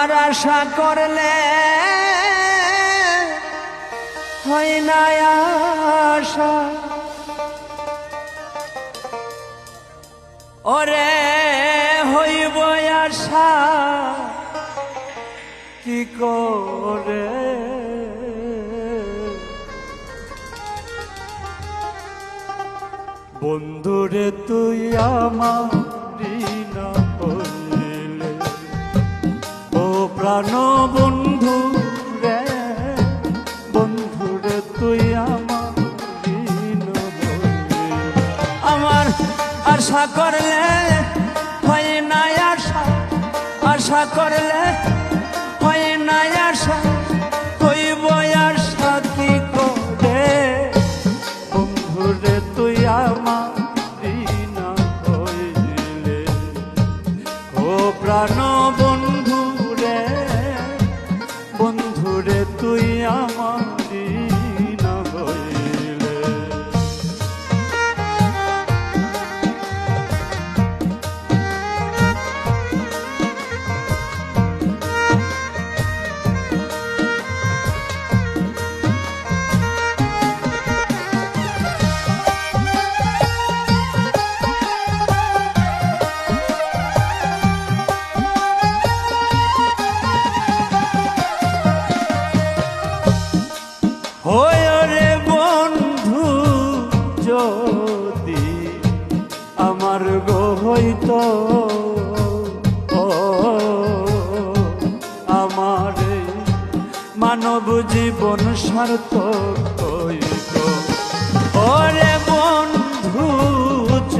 আর আশা করলে হয় না আশা। ওরে, হইব আশা, কি করে? বন্ধুরে, তুই আমার না হইলে ও প্রাণ বন্ধু রে বন্ধু রে তুই আমার আমার আশা করলে হয় না আশা আশা করলে হয় না আশা কি প্রাণ হয় রে বন্ধু, যদি আমার গো হইতো আমার মানব জীবন সার্থক হইত। ওরে বন্ধু,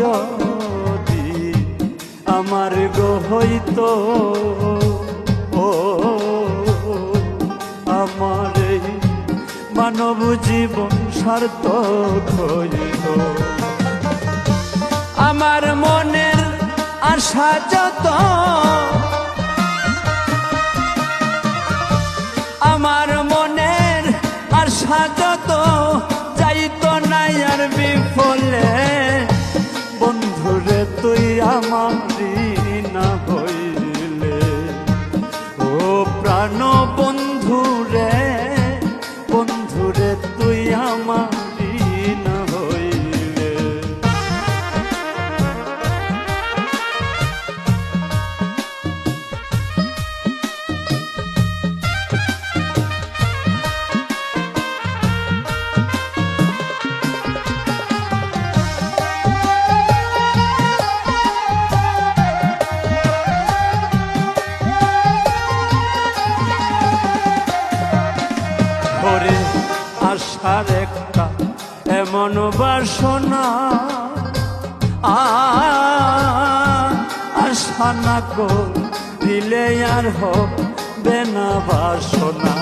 যদি আমার গো হইতো মানব জীবন সার্থক হইত আমার মনের আশা যত, আমার মনের আশা যত, যাইতো নাই আর বিফলে। বন্ধুরে, তুই আমার এমন বাসনা আশা না দিলে আর হবে না বাসনা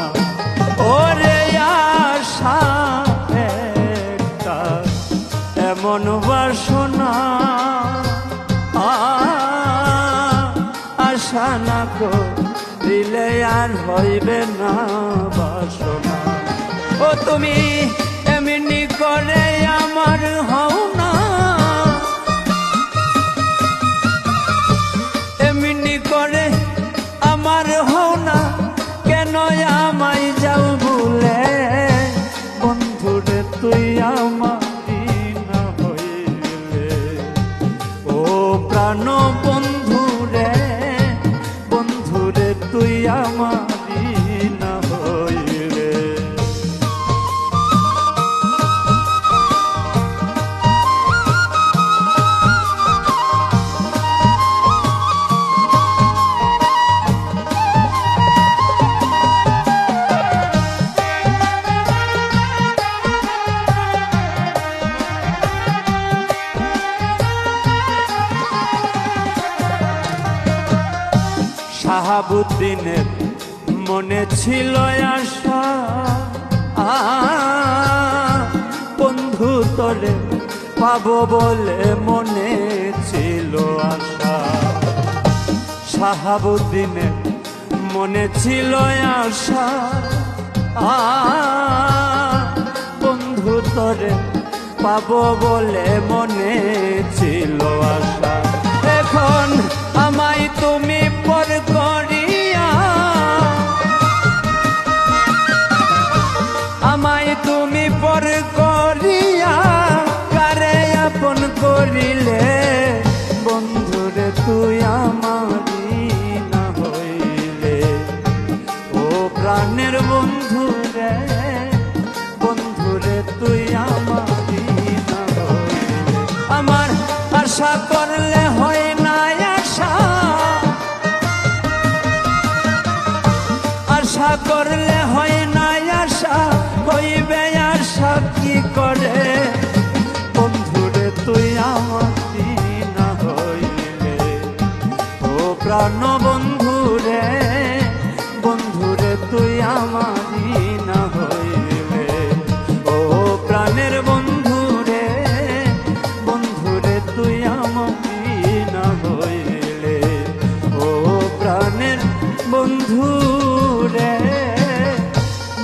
ওরে আশা একটা, এমন বাসনা আশা না দিলে আর হইবে না বাসনা ও তুমি করে আমার শাহাবুদ্দিনের মনে ছিল আশা। বন্ধু তোরে পাবো বলে মনে ছিল আশা। শাহাবুদ্দিনের মনে ছিল আশা। বন্ধু তোরে পাবো বলে মনে ছিল আশা। এখন আমায় তুমি পর করিয়া আমায় তুমি পর করিয়া, কারে আপন করিলে? বন্ধুরে তুই আমারি না হইলে। ও প্রাণের বন্ধুরে বন্ধুরে তুই আমারি না আমার আশা করলে হয়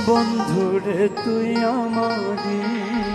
বন্ধুরে তুই আমারি